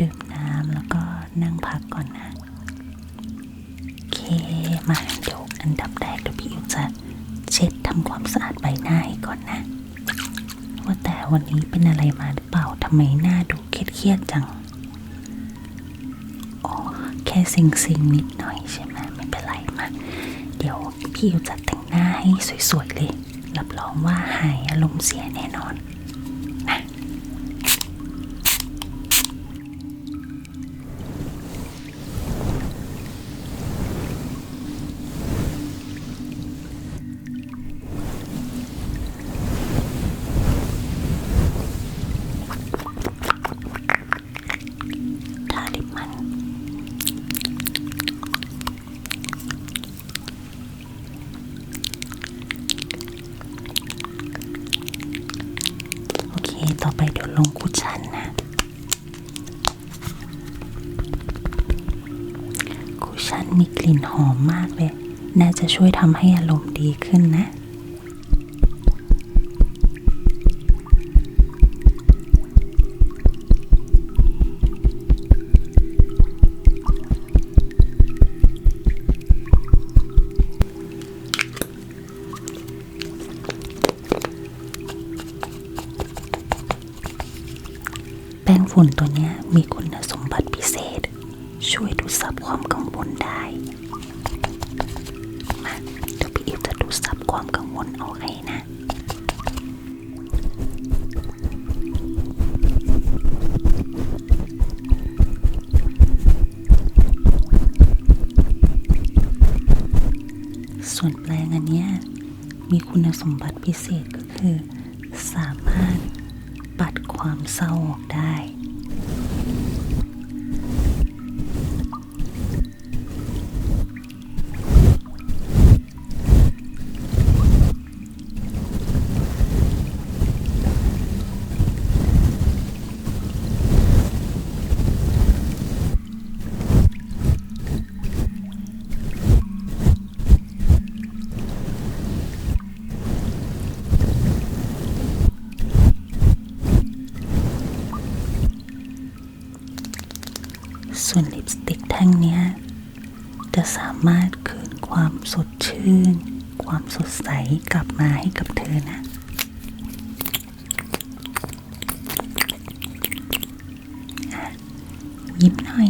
ดื่มน้ำแล้วก็นั่งพักก่อนนะเค มาเดี๋ยวอันดับแรกเดี๋ยวพี่อิวจะเช็ดทำความสะอาดใบหน้าให้ก่อนนะ ว่าแต่วันนี้เป็นอะไรมาหรือเปล่าทำไมหน้าดูเครียดๆจัง แค่ซิงซิงนิดหน่อยใช่ไหมไม่เป็นไรมาเดี๋ยวพี่อิวจะแต่งหน้าให้สวยๆเลย รับรองว่าหายอารมณ์เสียแน่นอน ต่อไปเดี๋ยวลงคุชชั่นนะ คุชชั่นมีกลิ่นหอมมากเลย น่าจะช่วยทำให้อารมณ์ดีขึ้นนะ แป้งฝุ่นตัวนี้มีคุณสมบัติพิเศษ ช่วยดูดซับความกังวลได้ มาเดี๋ยวพี่อิวจะดูดซับความกังวลเอาให้นะส่วนแปลงอันนี้มีคุณสมบัติพิเศษก็คือ สามารถ ปัดความเศร้าออกได้ ส่วนลิปสติกแท่งนี้จะสามารถคืนความสดชื่น ความสดใสกลับมาให้กับเธอนะอะยิ้มหน่อย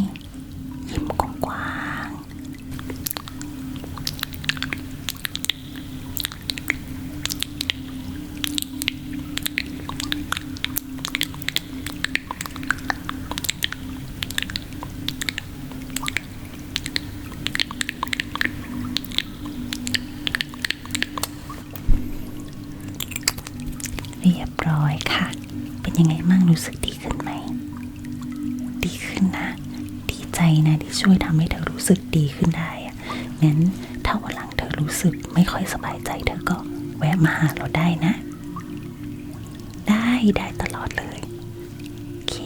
เรียบร้อยค่ะ เป็นยังไงบ้างรู้สึกดีขึ้นไหม ดีขึ้นนะ ดีใจนะที่ช่วยทำให้เธอรู้สึกดีขึ้นได้งั้นถ้าวันหลังเธอรู้สึกไม่ค่อยสบายใจเธอก็แวะมาหาเราได้นะ ได้ได้ตลอดเลย โอเค